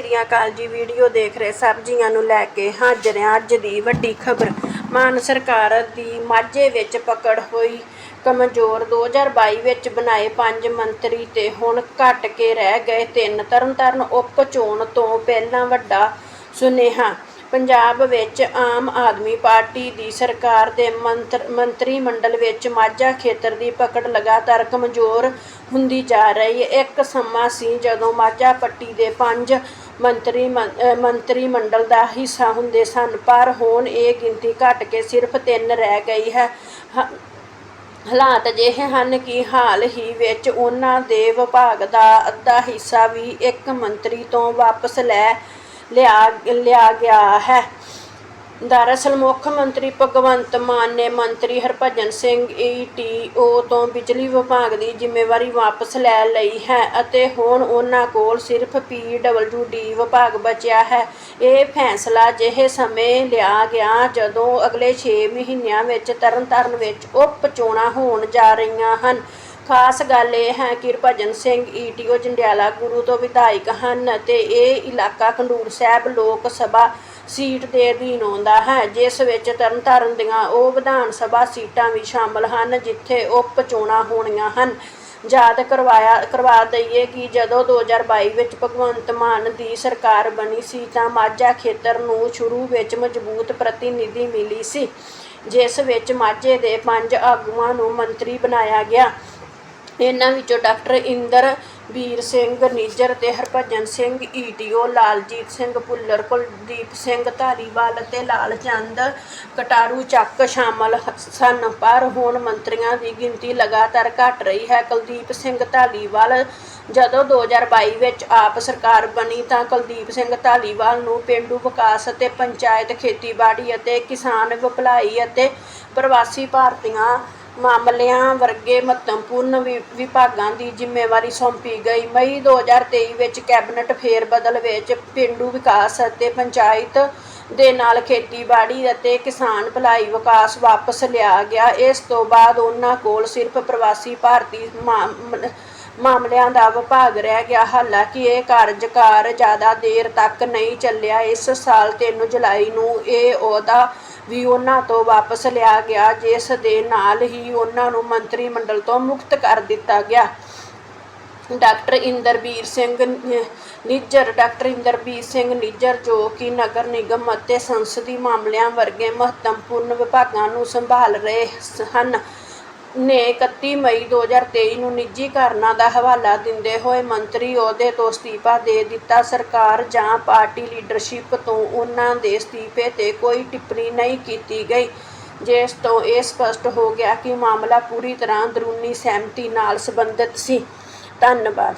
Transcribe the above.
ਸ੍ਰੀ ਅਕਾਲ ਜੀ ਵੀਡੀਓ ਦੇਖ ਰਹੇ ਸਭ ਜੀਆਂ ਨੂੰ ਲੈ ਕੇ ਹਾਜ਼ਰ ਹਾਂ ਅੱਜ ਦੀ ਵੱਡੀ ਖਬਰ। ਮਾਨ ਸਰਕਾਰ ਦੀ ਮਾਝੇ ਵਿੱਚ ਪਕੜ ਹੋਈ ਕਮਜ਼ੋਰ 2022 ਵਿੱਚ ਬਣਾਏ ਪੰਜ ਮੰਤਰੀ ਤੇ ਹੁਣ ਘਟ ਕੇ ਰਹਿ ਗਏ ਤਿੰਨ। ਤਰਨਤਾਰਨ ਉਪ ਚੋਣ ਤੋਂ ਪਹਿਲਾਂ ਵੱਡਾ ਸੁਨੇਹਾ। ਪੰਜਾਬ ਵਿੱਚ ਆਮ ਆਦਮੀ ਪਾਰਟੀ ਦੀ ਸਰਕਾਰ ਦੇ ਮੰਤਰ, ਮੰਤਰੀ ਮੰਡਲ ਵਿੱਚ ਮਾਝਾ ਖੇਤਰ ਦੀ ਪਕੜ ਲਗਾਤਾਰ ਕਮਜ਼ੋਰ ਹੁੰਦੀ ਜਾ ਰਹੀ। ਹੈ ਇੱਕ ਸਮਾਂ ਸੀ ਜਦੋਂ ਮਾਝਾ ਪੱਟੀ ਦੇ ਪੰਜ ਮੰਤਰੀ ਮੰਤਰੀ ਮੰਡਲ ਦਾ ਹਿੱਸਾ ਹੁੰਦੇ ਸਨ, ਪਰ ਹੁਣ ਇਹ ਗਿਣਤੀ ਘਟ ਕੇ ਸਿਰਫ ਤਿੰਨ ਰਹਿ ਗਈ ਹੈ। ਹ- ਹਾਲਾਤ ਅਜਿਹੇ ਹਨ ਕਿ ਹਾਲ ਹੀ ਵਿੱਚ ਉਹਨਾਂ ਦੇ ਵਿਭਾਗ ਦਾ ਅੱਧਾ ਹਿੱਸਾ ਵੀ ਇੱਕ ਮੰਤਰੀ ਤੋਂ ਵਾਪਸ ਲੈ, ਲਿਆ ਲਿਆ ਗਿਆ ਹੈ। ਦਰਅਸਲ ਮੁੱਖ ਮੰਤਰੀ ਭਗਵੰਤ ਮਾਨ ਨੇ ਮੰਤਰੀ ਹਰਭਜਨ ਸਿੰਘ ਈਟੀਓ ਤੋਂ ਬਿਜਲੀ ਵਿਭਾਗ ਦੀ ਜ਼ਿੰਮੇਵਾਰੀ ਵਾਪਸ ਲੈ ਲਈ ਹੈ ਅਤੇ ਹੁਣ ਉਹਨਾਂ ਕੋਲ ਸਿਰਫ ਪੀਡਬਲਯੂਡੀ ਵਿਭਾਗ ਬਚਿਆ ਹੈ। ਇਹ ਫੈਸਲਾ ਅਜਿਹੇ ਸਮੇਂ ਲਿਆ ਗਿਆ ਜਦੋਂ ਅਗਲੇ 6 ਮਹੀਨਿਆਂ ਵਿੱਚ ਤਰਨਤਾਰਨ ਵਿੱਚ ਉਪ ਚੋਣਾਂ ਹੋਣ ਜਾ ਰਹੀਆਂ ਹਨ। ਖਾਸ ਗੱਲ ਇਹ ਹੈ ਕਿ ਹਰਭਜਨ ਸਿੰਘ ਈਟੀਓ ਜੰਡਿਆਲਾ ਗੁਰੂ ਤੋਂ ਵਿਧਾਇਕ ਹਨ ਅਤੇ ਇਹ ਇਲਾਕਾ ਖੰਡੂਰ ਸਾਹਿਬ ਲੋਕ ਸਭਾ ਸੀਟ ਦੇ ਅਧੀਨ ਆਉਂਦਾ ਹੈ, ਜਿਸ ਵਿੱਚ ਤਰਨਤਾਰਨ ਦੀਆਂ ਉਹ ਵਿਧਾਨ ਸਭਾ ਸੀਟਾਂ ਵੀ ਸ਼ਾਮਲ ਹਨ, ਜਿੱਥੇ ਉਪ ਚੋਣਾਂ ਹੋਣੀਆਂ ਹਨ। ਯਾਦ ਕਰਵਾਇਆ, ਕਰਵਾ ਦਈਏ ਕਿ ਜਦੋਂ 2022 ਵਿੱਚ ਭਗਵੰਤ ਮਾਨ ਦੀ ਸਰਕਾਰ ਬਣੀ ਸੀ, ਤਾਂ ਮਾਝਾ ਖੇਤਰ ਨੂੰ ਸ਼ੁਰੂ ਵਿੱਚ ਮਜ਼ਬੂਤ ਪ੍ਰਤੀਨਿਧੀ ਮਿਲੀ ਸੀ, ਜਿਸ ਵਿੱਚ ਮਾਝੇ ਦੇ ਪੰਜ ਆਗੂਆਂ ਨੂੰ ਮੰਤਰੀ ਬਣਾਇਆ ਗਿਆ। ਇਹਨਾਂ ਵਿੱਚੋਂ ਡਾਕਟਰ ਇੰਦਰ ਵੀਰ ਸਿੰਘ ਨਿੱਜਰ ਤੇ ਹਰਭਜਨ ਸਿੰਘ ਈਟੀਓ ਲਾਲਜੀਤ ਸਿੰਘ, ਭੁੱਲਰ, ਕੁਲਦੀਪ ਸਿੰਘ, ਧਾਰੀਵਾਲ ਅਤੇ ਲਾਲ ਚੰਦ ਕਟਾਰੂ ਚੱਕ ਸ਼ਾਮਲ ਸਨ। ਪਰ ਹੁਣ ਮੰਤਰੀਆਂ ਦੀ ਗਿਣਤੀ ਲਗਾਤਾਰ ਘਟ ਰਹੀ ਹੈ। ਕੁਲਦੀਪ ਸਿੰਘ ਧਾਲੀਵਾਲ ਜਦੋਂ 2022 ਵਿੱਚ ਆਪ ਸਰਕਾਰ ਬਣੀ ਤਾਂ ਕੁਲਦੀਪ ਸਿੰਘ ਧਾਲੀਵਾਲ ਨੂੰ ਪਿੰਡੂ ਵਿਕਾਸ ਅਤੇ ਪੰਚਾਇਤ ਖੇਤੀਬਾੜੀ ਅਤੇ ਕਿਸਾਨ ਭਲਾਈ ਅਤੇ ਪ੍ਰਵਾਸੀ ਭਾਰਤੀਆਂ ਮਾਮਲਿਆਂ ਵਰਗੇ ਮਹੱਤਵਪੂਰਨ ਵਿਭਾਗਾਂ ਦੀ ਜ਼ਿੰਮੇਵਾਰੀ ਸੌਂਪੀ ਗਈ। ਮਈ 2023 ਵਿੱਚ ਕੈਬਨਿਟ ਫੇਰ ਬਦਲ ਵਿੱਚ ਪੇਂਡੂ ਵਿਕਾਸ ਅਤੇ ਪੰਚਾਇਤ ਦੇ ਨਾਲ ਖੇਤੀਬਾੜੀ ਅਤੇ ਕਿਸਾਨ ਭਲਾਈ ਵਿਕਾਸ ਵਾਪਸ ਲਿਆ ਗਿਆ। ਇਸ ਤੋਂ ਬਾਅਦ ਉਹਨਾਂ ਕੋਲ ਸਿਰਫ ਪ੍ਰਵਾਸੀ ਭਾਰਤੀ ਮਾਮ- ਮਾਮਲਿਆਂ ਦਾ ਵਿਭਾਗ ਰਹਿ ਗਿਆ। ਹਾਲਾਂਕਿ ਇਹ ਕਾਰਜਕਾਰ ਜ਼ਿਆਦਾ ਦੇਰ ਤੱਕ ਨਹੀਂ ਚੱਲਿਆ। ਇਸ ਸਾਲ 3 ਜੁਲਾਈ ਨੂੰ ਇਹ ਅਹੁਦਾ ਵੀ ਉਹਨਾਂ ਤੋਂ ਵਾਪਸ ਲਿਆ ਗਿਆ, ਜਿਸ ਦੇ ਨਾਲ ਹੀ ਉਹਨਾਂ ਨੂੰ ਮੰਤਰੀ ਮੰਡਲ ਤੋਂ ਮੁਕਤ ਕਰ ਦਿੱਤਾ ਗਿਆ। ਡਾਕਟਰ ਇੰਦਰਬੀਰ ਸਿੰਘ ਨ- ਨਿੱਜਰ, ਡਾਕਟਰ ਇੰਦਰਬੀਰ ਸਿੰਘ ਨਿੱਜਰ ਜੋ ਕਿ ਨਗਰ ਨਿਗਮ ਅਤੇ ਸੰਸਦੀ ਮਾਮਲਿਆਂ ਵਰਗੇ ਮਹੱਤਵਪੂਰਨ ਵਿਭਾਗਾਂ ਨੂੰ ਸੰਭਾਲ ਰਹੇ ਸ- ਹਨ। ਨੇ 31 ਮਈ 2023 ਨੂੰ ਨਿੱਜੀ ਕਾਰਨਾਂ ਦਾ ਹਵਾਲਾ ਦਿੰਦੇ ਹੋਏ ਮੰਤਰੀ ਅਹੁਦੇ ਤੋਂ ਅਸਤੀਫਾ ਦੇ ਦਿੱਤਾ। ਸਰਕਾਰ ਜਾਂ ਪਾਰਟੀ ਲੀਡਰਸ਼ਿਪ ਤੋਂ ਉਹਨਾਂ ਦੇ ਅਸਤੀਫੇ ਤੇ ਕੋਈ ਟਿੱਪਣੀ ਨਹੀਂ ਕੀਤੀ ਗਈ, ਜਿਸ ਤੋਂ ਇਹ ਸਪਸ਼ਟ ਹੋ ਗਿਆ ਕਿ ਮਾਮਲਾ ਪੂਰੀ ਤਰ੍ਹਾਂ ਅੰਦਰੂਨੀ ਸਹਿਮਤੀ ਨਾਲ ਸੰਬੰਧਿਤ ਸੀ। ਧੰਨਵਾਦ।